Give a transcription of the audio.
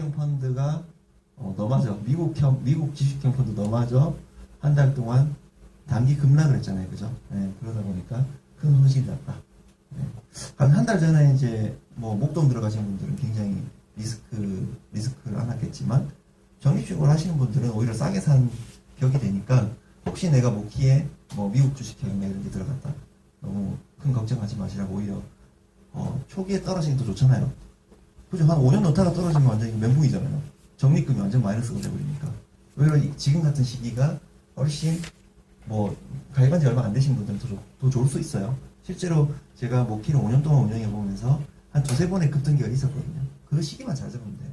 주식형 펀드가 어, 너마저 미국형 미국 주식형 펀드 너마저 한달 동안 단기 급락을 했잖아요, 그죠? 네, 그러다 보니까 큰 손실이 났다. 네. 한한 달 전에 이제 뭐 목돈 들어가신 분들은 굉장히 리스크 리스크를 안 하겠지만 적립식으로 하시는 분들은 오히려 싸게 산 격이 되니까 혹시 내가 모키에 뭐 미국 주식형 이런 데 들어갔다 너무 큰 걱정하지 마시라고 오히려 어, 초기에 떨어지는 게 더 좋잖아요. 그죠? 한 5년 놓다가 떨어지면 완전히 멘붕이잖아요. 적립금이 완전 마이너스가 돼버리니까. 오히려 이- 지금 같은 시기가 훨씬 뭐 가입한 지 얼마 안 되신 분들은 더, 좋- 더 좋을 수 있어요. 실제로 제가 모키를 5년 동안 운영해 보면서 한 두세 번의 급등기가 있었거든요. 그 시기만 잘 잡으면 돼요.